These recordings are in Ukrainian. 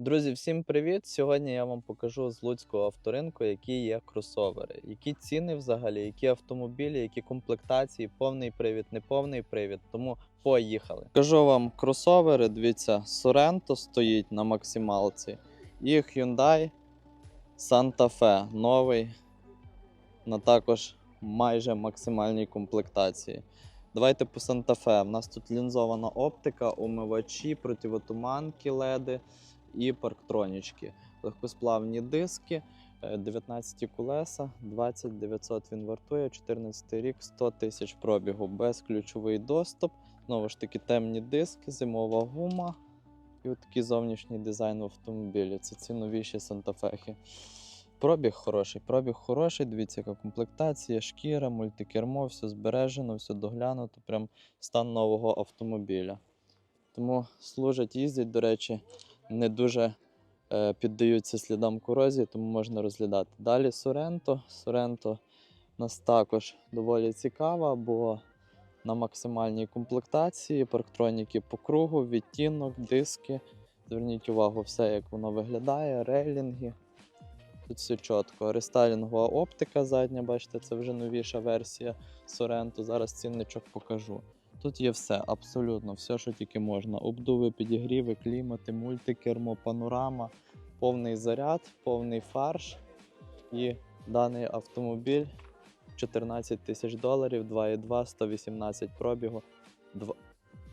Друзі, всім привіт! Сьогодні я вам покажу з Луцького авторинку, які є кросовери, які ціни взагалі, які автомобілі, які комплектації, повний привід, неповний привід. Тому поїхали. Кажу вам кросовери. Дивіться, Sorento стоїть на максималці, і Hyundai Santa Fe новий на також майже максимальній комплектації. Давайте по Santa Fe. У нас тут лінзована оптика, омивачі, противотуманки леди і парктронічки. Легкосплавні диски, е, 19 колеса, 20 900 він вартує, 14 рік, 100 тисяч пробігу, безключовий доступ. Знову ж таки, темні диски, зимова гума і от такий зовнішній дизайн в автомобілі. Це ці новіші Сантафехи. Пробіг хороший, пробіг хороший. Дивіться, яка комплектація, шкіра, мультикермо, все збережено, все доглянуто. Прям стан нового автомобіля. Тому служать, їздять, до речі, не дуже е, піддаються слідам корозії, тому можна розглядати. Далі Соренто. Соренто у нас також доволі цікава, бо на максимальній комплектації, парктроніки по кругу, відтінок, диски. Зверніть увагу, все як воно виглядає, рейлінги. Тут все чітко. Рестайлінгова оптика задня, бачите, це вже новіша версія Sorento. Зараз цінничок покажу. Тут є все, абсолютно все, що тільки можна. Обдуви, підігріви, клімати, мультикермо, панорама, повний заряд, повний фарш. І даний автомобіль 14 тисяч доларів, 2,2, 118 пробігу,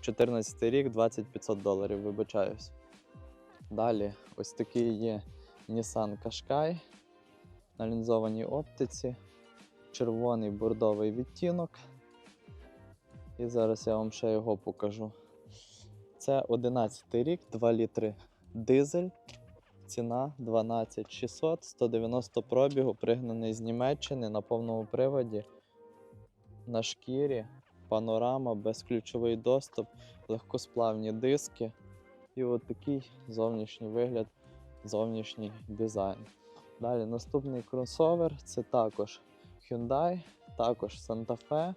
14 рік, 20 500 доларів, вибачаюсь. Далі ось такий є Nissan Qashqai на лінзованій оптиці, червоний бордовий відтінок. І зараз я вам ще його покажу. Це 11 рік, 2 літри дизель. Ціна 12 600, 190 пробігу, пригнаний з Німеччини на повному приводі. На шкірі, панорама, безключовий доступ, легкосплавні диски. І от такий зовнішній вигляд, зовнішній дизайн. Далі наступний кросовер це також Hyundai, також Santa Fe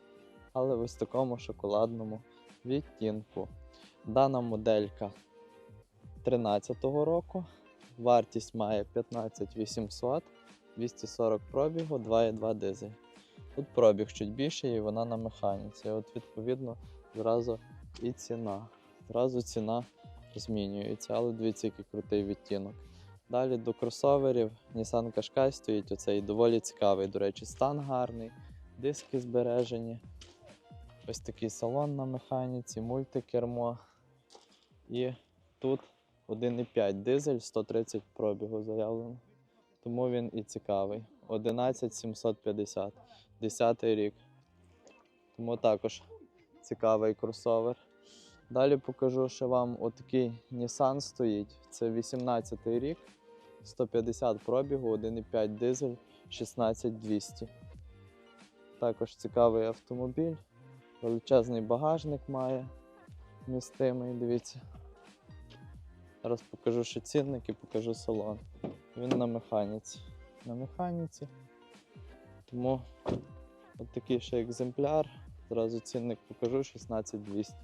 але в ось такому шоколадному відтінку. Дана моделька 13-го року. Вартість має 15 800, 240 пробігу, 2,2 дизель. Тут пробіг чуть більший і вона на механіці. От відповідно зразу і ціна. Зразу ціна змінюється, але дивіться, який крутий відтінок. Далі до кросоверів Nissan Qashqai стоїть оцей доволі цікавий, до речі, стан гарний, диски збережені. Ось такий салон на механіці, мультикермо. І тут 1,5 дизель, 130 пробігу заявлено. Тому він і цікавий. 11750, 10 рік. Тому також цікавий кросовер. Далі покажу, що вам отакий Nissan стоїть. Це 18 рік, 150 пробігу, 1,5 дизель, 16200. Також цікавий автомобіль. Величезний багажник має вмістимий, дивіться. Зараз покажу ще цінник і покажу салон. Він на механіці. На механіці. Тому от такий ще екземпляр. Зразу цінник покажу 16200.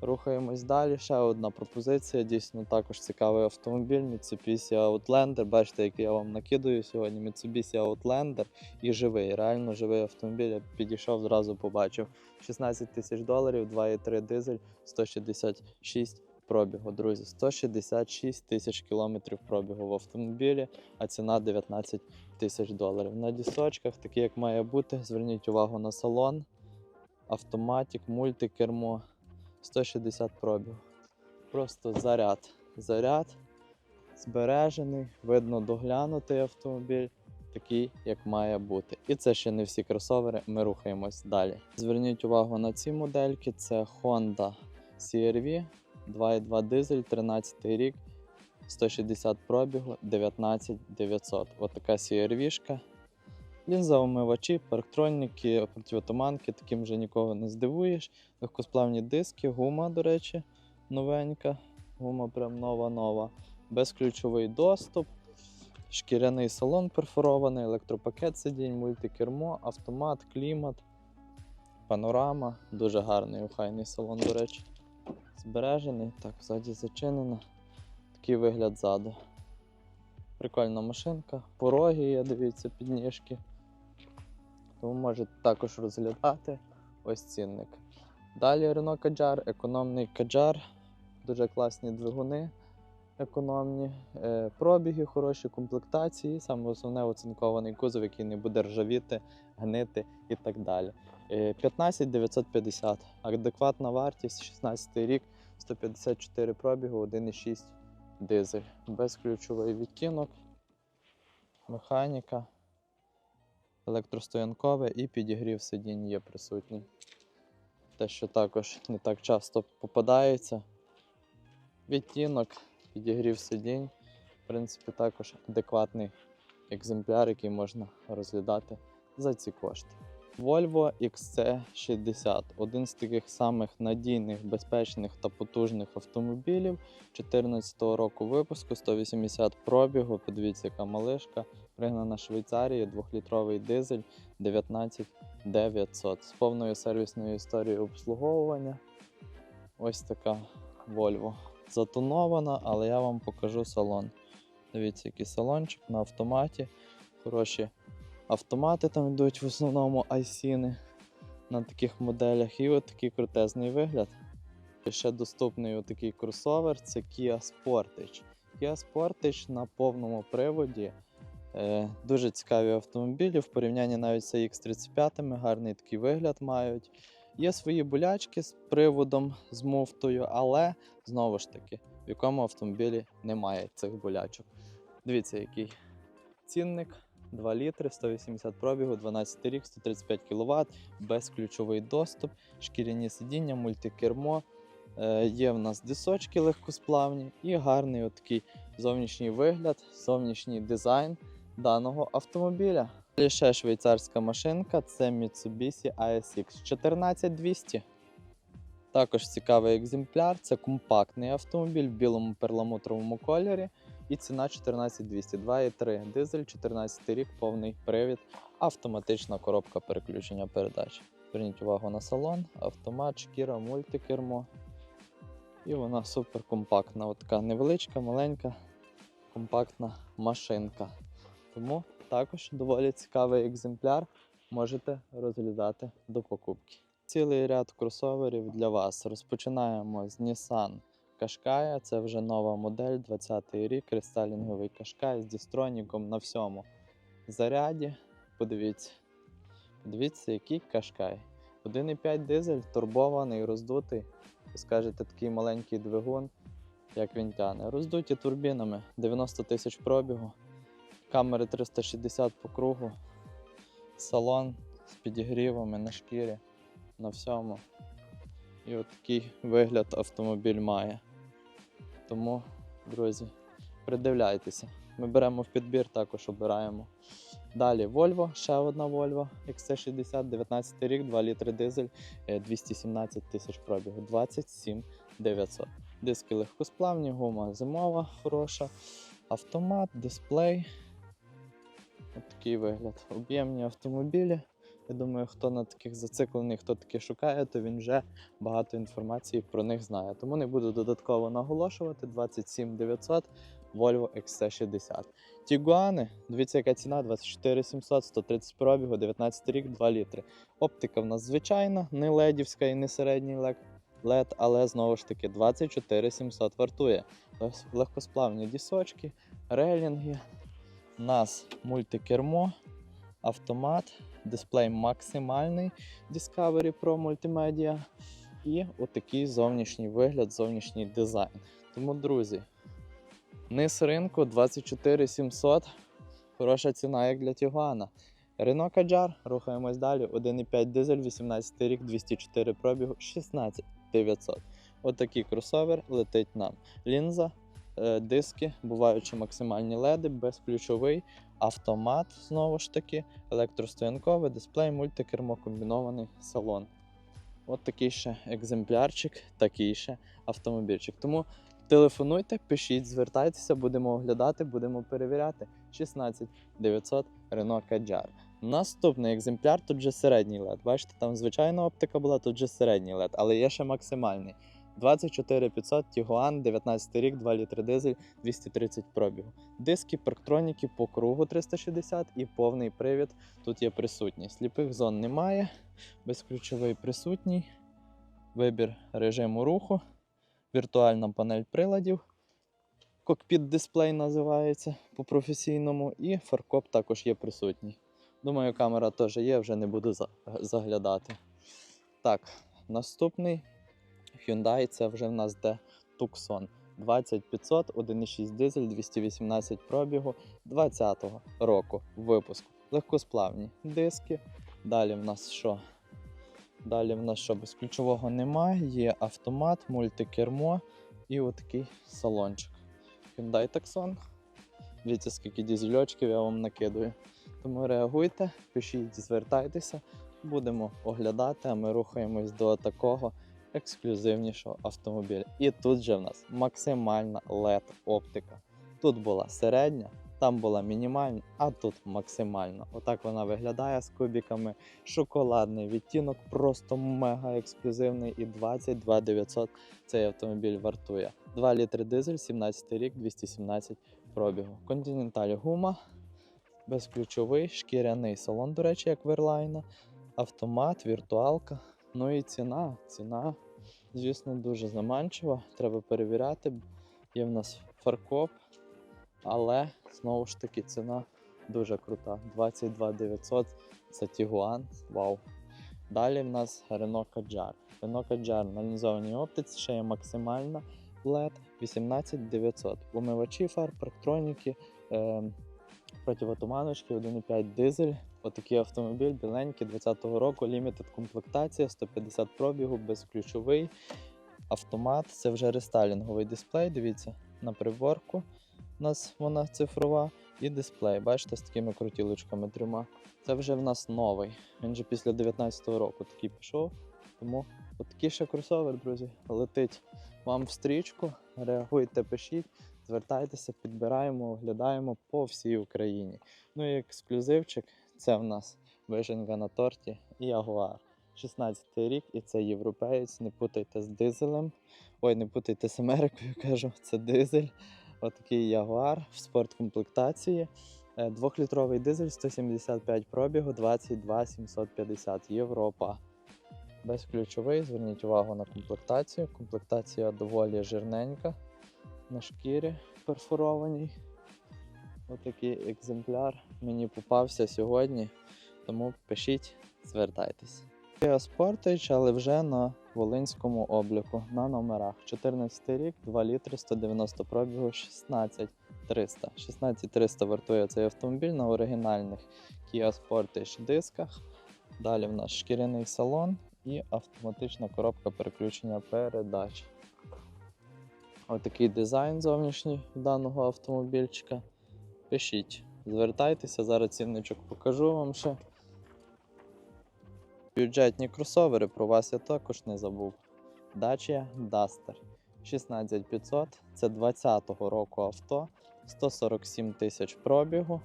Рухаємось далі. Ще одна пропозиція. Дійсно також цікавий автомобіль Mitsubishi Outlander. Бачите, який я вам накидаю сьогодні. Mitsubishi Outlander і живий. Реально живий автомобіль. Я підійшов, зразу побачив. 16 тисяч доларів, 2,3 дизель, 166 пробігу. Друзі, 166 тисяч кілометрів пробігу в автомобілі, а ціна 19 тисяч доларів. На дісочках, такі як має бути. Зверніть увагу на салон, автоматик, мультикермо. 160 пробігу. Просто заряд. Заряд збережений, видно доглянутий автомобіль, такий, як має бути. І це ще не всі кросовери, ми рухаємось далі. Зверніть увагу на ці модельки: це Honda CR-V, 2.2 дизель, 13 рік, 160 пробігу, 19 900. Ось така CR-V-шка. Лінзоомивачі, парктроніки, противотуманки, таким вже нікого не здивуєш. Легкосплавні диски, гума, до речі, новенька. Гума прям нова-нова. Безключовий доступ, шкіряний салон перфорований, електропакет сидінь, мультикермо, автомат, клімат, панорама. Дуже гарний охайний салон, до речі. Збережений. Так, ззаді зачинено. такий вигляд ззаду. Прикольна машинка, пороги є, дивіться, підніжки. Тому можете також розглядати ось цінник. Далі Renault Kadjar, економний Kadjar, дуже класні двигуни, економні, е, пробіги, хороші комплектації, саме основне оцинкований кузов, який не буде ржавіти, гнити і так далі. Е, 15 950, адекватна вартість, 16 рік, 154 пробігу, 1,6 дизель, безключовий відтінок, механіка, електростоянкове і підігрів сидінь є присутній. Те, що також не так часто попадається. Відтінок, підігрів сидінь. В принципі, також адекватний екземпляр, який можна розглядати за ці кошти. Volvo XC60 один з таких самих надійних, безпечних та потужних автомобілів 2014 року випуску, 180 пробігу. Подивіться, яка малишка. Пригнана Швейцарії, 2-літровий дизель 19900 з повною сервісною історією обслуговування. Ось така Volvo. Затонована, але я вам покажу салон. Дивіться, який салончик на автоматі. Хороші автомати там йдуть в основному айсіни на таких моделях. І от такий крутезний вигляд. І ще доступний такий кросовер це Kia Sportage. Kia Sportage на повному приводі. Е, дуже цікаві автомобілі в порівнянні навіть з X35, гарний такий вигляд мають. Є свої болячки з приводом, з муфтою, але знову ж таки, в якому автомобілі немає цих болячок. Дивіться, який цінник. 2 літри, 180 пробігу, 12 рік, 135 кВт, безключовий доступ, шкіряні сидіння, мультикермо. Е, є в нас дисочки легкосплавні і гарний от такий зовнішній вигляд, зовнішній дизайн даного автомобіля. Далі швейцарська машинка це Mitsubishi ASX 14200. Також цікавий екземпляр. Це компактний автомобіль в білому перламутровому кольорі. І ціна 14200, 2,3 дизель, 14 рік, повний привід, автоматична коробка переключення передач. Зверніть увагу на салон, автомат, шкіра, мультикермо. І вона супер компактна. От така невеличка, маленька, компактна машинка. Тому також доволі цікавий екземпляр можете розглядати до покупки. Цілий ряд кросоверів для вас. Розпочинаємо з Nissan Qashqai. Це вже нова модель, 20-й рік, рестайлінговий Qashqai з дістроніком на всьому заряді. Подивіться. Подивіться, який Qashqai. 1,5 дизель, турбований, роздутий. Ви скажете, такий маленький двигун, як він тяне. Роздуті турбінами, 90 тисяч пробігу, камери 360 по кругу, салон з підігрівами на шкірі, на всьому. І от такий вигляд автомобіль має. Тому, друзі, придивляйтеся. Ми беремо в підбір, також обираємо. Далі Volvo, ще одна Volvo XC60, 19 рік, 2 літри дизель, е, 217 тисяч пробігу, 27 900. Диски легкосплавні, гума зимова, хороша, автомат, дисплей. Такий вигляд. Об'ємні автомобілі. Я думаю, хто на таких зациклений, хто таке шукає, то він вже багато інформації про них знає. Тому не буду додатково наголошувати. 27 900 Volvo XC60. Тігуани, дивіться, яка ціна: 24 700, 130 пробігу, 19 рік, 2 літри. Оптика в нас звичайна, не ледівська і не середній лед, LED, але знову ж таки 24 700 вартує. Легкосплавні дісочки, релінги. У нас мультикермо, автомат, дисплей максимальний Discovery Pro Multimedia. І отакий зовнішній вигляд, зовнішній дизайн. Тому, друзі, низ ринку 24 700. Хороша ціна, як для Тігуана. Renault Kadjar, рухаємось далі. 1,5 дизель, 18 рік, 204 пробігу, 16 900. Отакий кросовер летить нам. Лінза, диски, буваючи максимальні леди, безключовий, автомат, знову ж таки, електростоянковий, дисплей, мультикермо, комбінований салон. От такий ще екземплярчик, такий ще автомобільчик. Тому телефонуйте, пишіть, звертайтеся, будемо оглядати, будемо перевіряти. 16 900 Renault Kadjar. Наступний екземпляр тут вже середній LED. Бачите, там звичайна оптика була, тут вже середній LED, але є ще максимальний. 24 500 Tiguan, 19 рік, 2 літри дизель, 230 пробігу. Диски, парктроніки по кругу 360 і повний привід тут є присутній. Сліпих зон немає, безключовий присутній, вибір режиму руху, віртуальна панель приладів. Кокпіт дисплей називається по-професійному, і фаркоп також є присутній. Думаю, камера теж є, вже не буду заглядати. Так, наступний Hyundai це вже в нас де Tucson. 20500, 1,6 дизель, 218 пробігу 20-го року випуску. Легкосплавні диски. Далі в нас що? Далі в нас що без ключового немає. Є автомат, мультикермо і отакий салончик. Hyundai Tucson. Дивіться, скільки дізельочків я вам накидую. Тому реагуйте, пишіть, звертайтеся, будемо оглядати, а ми рухаємось до такого ексклюзивнішого автомобіля. І тут же в нас максимальна LED-оптика. Тут була середня, там була мінімальна, а тут максимальна. Отак вона виглядає з кубіками. Шоколадний відтінок, просто мега ексклюзивний. І 22 900 цей автомобіль вартує. 2 літри дизель, 17 рік, 217 пробігу. Континенталь гума, безключовий, шкіряний салон, до речі, як верлайна, автомат, віртуалка. Ну і ціна. Ціна, звісно, дуже заманчива. Треба перевіряти. Є в нас фаркоп, але знову ж таки ціна дуже крута. 22 900 це Тігуан. Вау. Далі в нас Renault Kadjar. Renault Kadjar на лінзованій оптиці ще є максимальна LED 18900. Умивачі фар, парктроніки, е, противотуманочки, 1,5 дизель. Отакий автомобіль біленький 20-го року, лімітед комплектація, 150 пробігу, безключовий. Автомат, це вже рестайлінговий дисплей. Дивіться, на приборку у нас вона цифрова. І дисплей, бачите, з такими крутілочками трьома. Це вже в нас новий. Він же після 19-го року такий пішов. Тому отакий ще кросовер, друзі, летить вам в стрічку. Реагуйте, пишіть, звертайтеся, підбираємо, оглядаємо по всій Україні. Ну і ексклюзивчик це в нас вишенька на торті і Ягуар. 16-й рік, і це європеєць. Не путайте з дизелем. Ой, не путайте з Америкою, кажу, це дизель. Отакий Ягуар в спорткомплектації. Е, Двохлітровий дизель 175 пробігу, 22 750 Європа. Безключовий, зверніть увагу на комплектацію. Комплектація доволі жирненька на шкірі перфорованій. Отакий екземпляр мені попався сьогодні, тому пишіть, звертайтесь. Kia Sportage, але вже на волинському обліку на номерах. 14 рік, 2 літри, 190 пробігу, 16 300. 16 300 вартує цей автомобіль на оригінальних Kia Sportage дисках. Далі в нас шкіряний салон і автоматична коробка переключення передач. Отакий дизайн зовнішній даного автомобільчика. Пишіть, звертайтеся, зараз цінничок покажу вам ще. Бюджетні кросовери про вас я також не забув. Dacia Duster 16500, це 20-го року авто, 147 тисяч пробігу,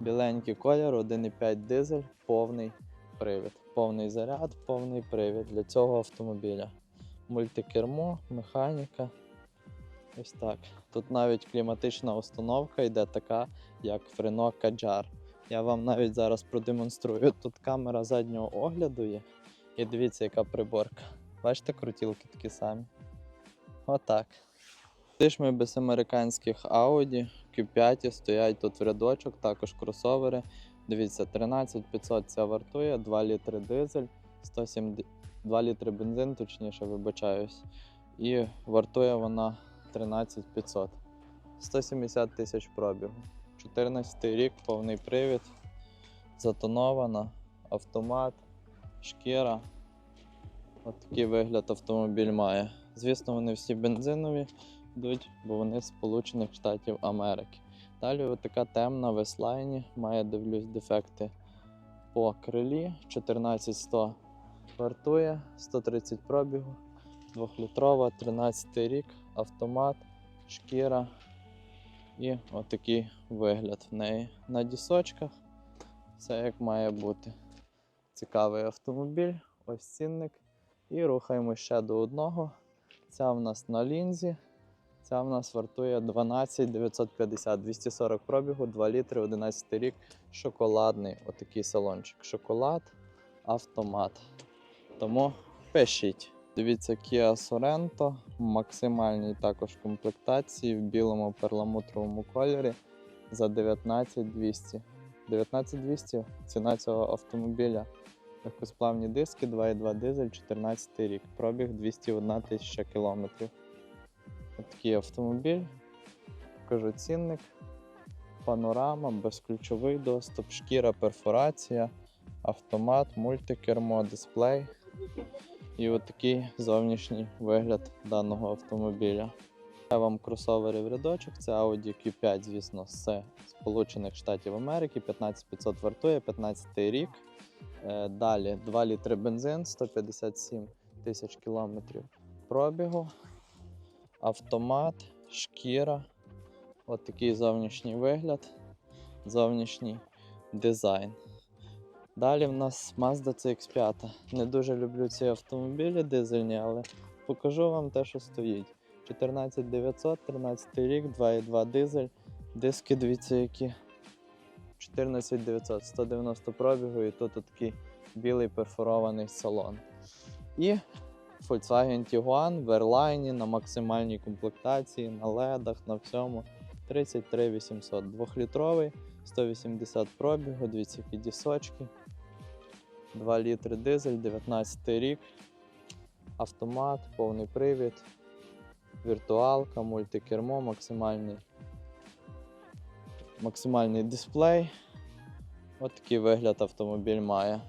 біленький колір, 1,5 дизель, повний привід. Повний заряд, повний привід для цього автомобіля. Мультикермо, механіка. Ось так. Тут навіть кліматична установка йде така, як Renault Kadjar. Я вам навіть зараз продемонструю. Тут камера заднього огляду є. І дивіться, яка приборка. Бачите, крутілки такі самі. Отак. Ти ж ми без американських Audi, Q5 стоять тут в рядочок, також кросовери. Дивіться, 13500 ця вартує, 2 літри дизель, 170... 2 літри бензин, точніше, вибачаюсь. І вартує вона 13500. 170 тисяч пробігу. 14 рік, повний привід, затонована, автомат, шкіра. От такий вигляд автомобіль має. Звісно, вони всі бензинові йдуть, бо вони з Сполучених Штатів Америки. Далі така темна в S-Line, має, дивлюсь, дефекти по крилі. 14100 вартує, 130 пробігу, 2-літрова, 13 рік, автомат, шкіра. І отакий вигляд в неї на дісочках. Все як має бути. Цікавий автомобіль, ось цінник. І рухаємо ще до одного Ця в нас на лінзі. Ця в нас вартує 12 950, 240 пробігу, 2 літри, 11 рік. Шоколадний отакий салончик. Шоколад, автомат. Тому пишіть. Дивіться, Kia Sorento в максимальній також комплектації в білому перламутровому кольорі за 19200. 19200 ціна цього автомобіля. Легкосплавні диски, 2,2 дизель, 14 рік. Пробіг 201 тисяча кілометрів. Такий автомобіль. Покажу цінник. Панорама, безключовий доступ, шкіра, перфорація, автомат, мультикермо, дисплей. І от такий зовнішній вигляд даного автомобіля. Я вам кросовери в рядочок. Це Audi Q5, звісно, з Сполучених Штатів Америки. 15500 вартує, 15 рік. Е, Далі 2 літри бензин, 157 тисяч кілометрів пробігу. Автомат, шкіра. От такий зовнішній вигляд, зовнішній дизайн. Далі в нас Mazda CX5. Не дуже люблю ці автомобілі дизельні, але покажу вам те, що стоїть. 14900, 13 рік, 2,2 дизель. Диски, дивіться, які 14900, 190 пробігу, і тут такий білий перфорований салон. І Volkswagen Tiguan в Airline на максимальній комплектації, на ледах, на всьому. 33800, 2-літровий, 180 пробігу, дивіться, які дісочки. 2 літри дизель, 19 рік, автомат, повний привід, віртуалка, мультикермо, максимальний, максимальний дисплей. От такий вигляд автомобіль має.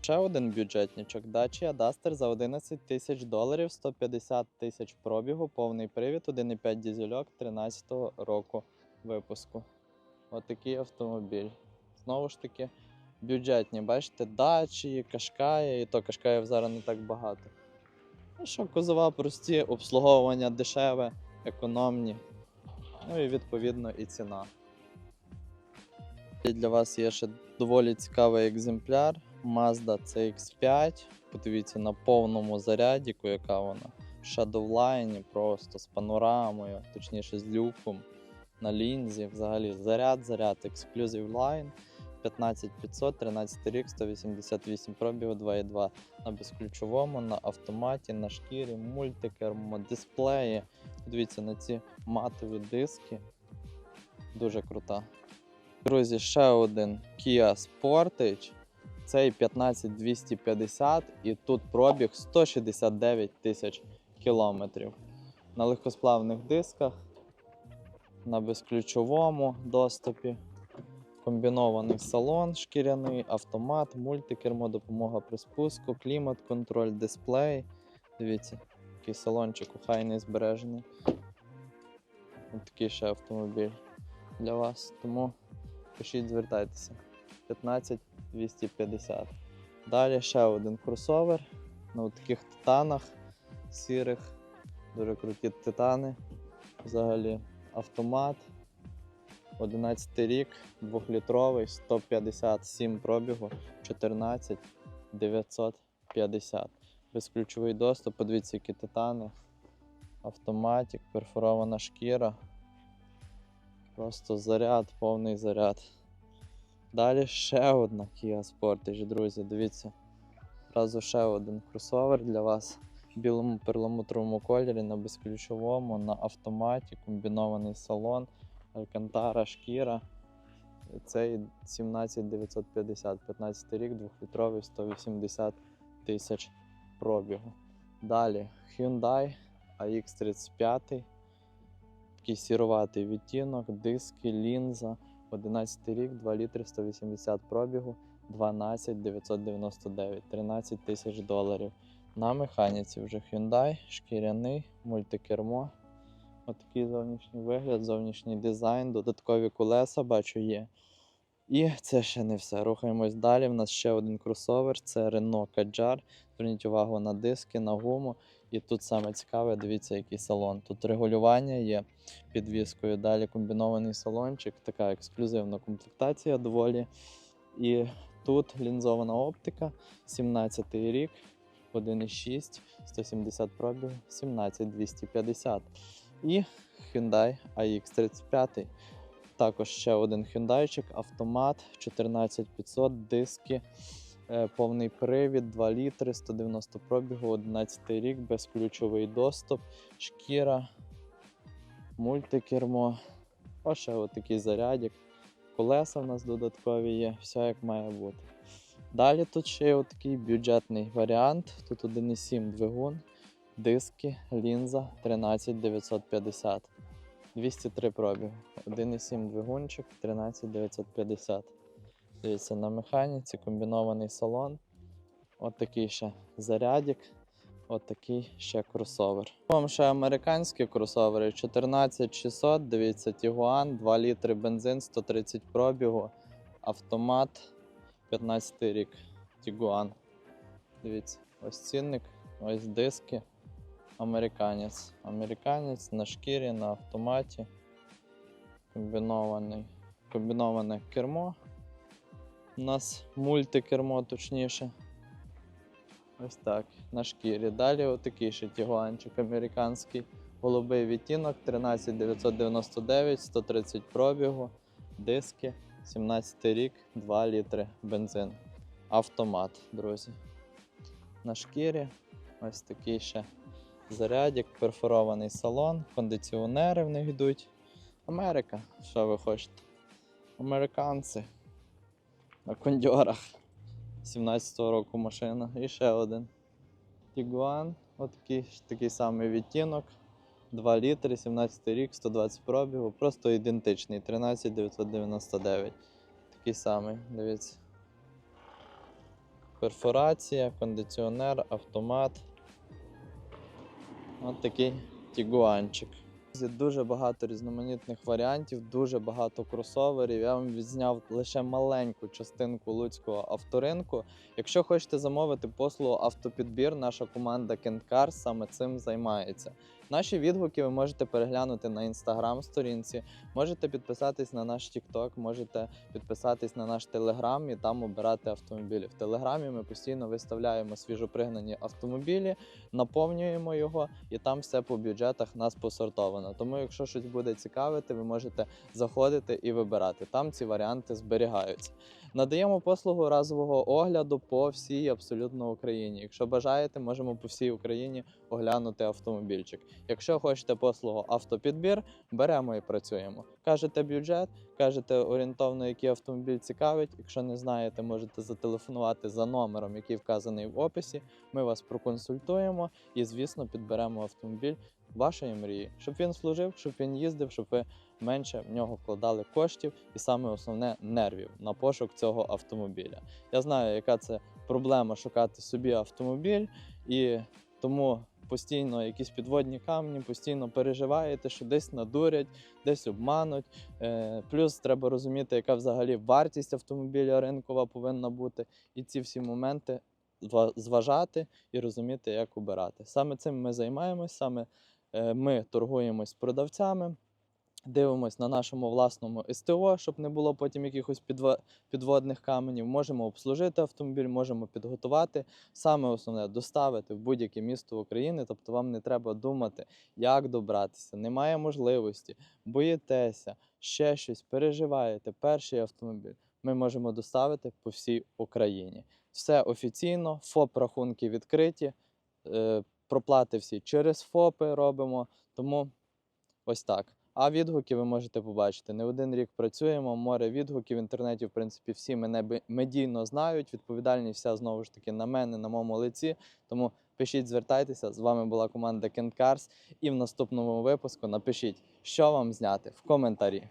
Ще один бюджетничок Dacia Duster за 11 тисяч доларів, 150 тисяч пробігу, повний привід, 1,5 дізельок 13 року випуску. От автомобіль. Знову ж таки, бюджетні. Бачите, дачі, кашкає, і то кашкаїв зараз не так багато. Ну що, кузова прості, обслуговування дешеве, економні. Ну і відповідно і ціна. І для вас є ще доволі цікавий екземпляр Mazda CX5. Подивіться на повному заряді, яка вона. В Shadowline просто з панорамою, точніше з люком на лінзі. Взагалі заряд, заряд, Exclusive Line. 15500, 13 рік, 188 пробігу, 2,2 на безключовому, на автоматі, на шкірі, мультикермо, дисплеї. Дивіться на ці матові диски. Дуже крута. Друзі, ще один Kia Sportage. Цей 15250 і тут пробіг 169 тисяч кілометрів. На легкосплавних дисках, на безключовому доступі. Комбінований салон, шкіряний, автомат, мультикермо, допомога при спуску, клімат, контроль, дисплей. Дивіться, який салончик охайний збережений. Такий ще автомобіль для вас. Тому пишіть, звертайтеся. 15 250. Далі ще один кросовер на таких титанах сірих. Дуже круті титани. Взагалі автомат. 11 рік, 2-літровий, 157 пробігу, 14 950. Безключовий доступ, подивіться, які титани, автоматик, перфорована шкіра. Просто заряд, повний заряд. Далі ще одна Kia Sportage, друзі, дивіться. Одразу ще один кросовер для вас в білому перламутровому кольорі на безключовому, на автоматі, комбінований салон. Алькантара, шкіра. Цей 17950, 15 рік, 2-літровий, 180 тисяч пробігу. Далі Hyundai AX35. Такий сіруватий відтінок, диски, лінза, 11 рік, 2 літри, 180 пробігу, 12 999, 13 тисяч доларів. На механіці вже Hyundai, шкіряний, мультикермо. Отакий зовнішній вигляд, зовнішній дизайн, додаткові колеса бачу є. І це ще не все. Рухаємось далі. У нас ще один кросовер це Renault Kadjar. Зверніть увагу на диски, на гуму. І тут саме цікаве, дивіться, який салон. Тут регулювання є підвіскою. Далі комбінований салончик, така ексклюзивна комплектація доволі. І тут лінзована оптика, 17 рік. 1,6, 170 пробіг, 17250. І Hyundai AX35. Також ще один Hyundaiчик, автомат 14500, диски, е, повний привід, 2 літри, 190 пробігу, 11 рік, безключовий доступ, шкіра, мультикермо. Ось ще отакий зарядик. Колеса в нас додаткові є, все як має бути. Далі тут ще є такий бюджетний варіант. Тут 1,7 двигун, диски, лінза 13950. 203 пробігу. 1,7 двигунчик 13950. Дивіться, на механіці комбінований салон. От такий ще зарядик. От такий ще кросовер. Вам ще американські кросовери 14600, дивіться, Tiguan, 2 літри бензин, 130 пробігу, автомат, 15 рік. Tiguan. Дивіться, ось цінник, ось диски. Американець. Американець на шкірі, на автоматі. Комбінований. Комбіноване кермо. У нас мультикермо, точніше. Ось так, на шкірі. Далі отакий ще тігуанчик американський. Голубий відтінок 13999, 130 пробігу, диски, 17 рік, 2 літри бензин. Автомат, друзі. На шкірі ось такий ще зарядик, перфорований салон, кондиціонери в них йдуть. Америка, що ви хочете? Американці на кондьорах. 17-го року машина. І ще один. Tiguan, отакий такий самий відтінок. 2 літри, 17 рік, 120 пробігу. Просто ідентичний. 13999. Такий самий, дивіться. Перфорація, кондиціонер, автомат. От такий тігуанчик. Дуже багато різноманітних варіантів, дуже багато кросоверів. Я вам відзняв лише маленьку частинку луцького авторинку. Якщо хочете замовити послугу автопідбір, наша команда Кенткар саме цим займається. Наші відгуки ви можете переглянути на інстаграм сторінці, можете підписатись на наш TikTok, можете підписатись на наш телеграм і там обирати автомобілі. В телеграмі ми постійно виставляємо свіжопригнані автомобілі, наповнюємо його, і там все по бюджетах нас посортовано. Тому, якщо щось буде цікавити, ви можете заходити і вибирати. Там ці варіанти зберігаються. Надаємо послугу разового огляду по всій абсолютно Україні. Якщо бажаєте, можемо по всій Україні оглянути автомобільчик. Якщо хочете послугу автопідбір, беремо і працюємо. Кажете бюджет, кажете орієнтовно, який автомобіль цікавить. Якщо не знаєте, можете зателефонувати за номером, який вказаний в описі. Ми вас проконсультуємо і, звісно, підберемо автомобіль вашої мрії, щоб він служив, щоб він їздив, щоб ви менше в нього вкладали коштів і саме основне нервів на пошук цього автомобіля. Я знаю, яка це проблема шукати собі автомобіль, і тому постійно якісь підводні камні, постійно переживаєте, що десь надурять, десь обмануть. Е, Плюс треба розуміти, яка взагалі вартість автомобіля ринкова повинна бути, і ці всі моменти зважати і розуміти, як обирати. Саме цим ми займаємось, саме е, ми торгуємось з продавцями. Дивимось на нашому власному СТО, щоб не було потім якихось підводних каменів. Можемо обслужити автомобіль, можемо підготувати. Саме основне доставити в будь-яке місто України. Тобто вам не треба думати, як добратися, немає можливості, боїтеся, ще щось, переживаєте. Перший автомобіль ми можемо доставити по всій Україні. Все офіційно, ФОП рахунки відкриті, е, проплати всі через ФОПи робимо. Тому ось так. А відгуки ви можете побачити. Не один рік працюємо, море відгуків в інтернеті, в принципі, всі мене медійно знають. Відповідальність вся знову ж таки на мене, на моєму лиці. Тому пишіть, звертайтеся. З вами була команда Кенкарс. І в наступному випуску напишіть, що вам зняти в коментарі.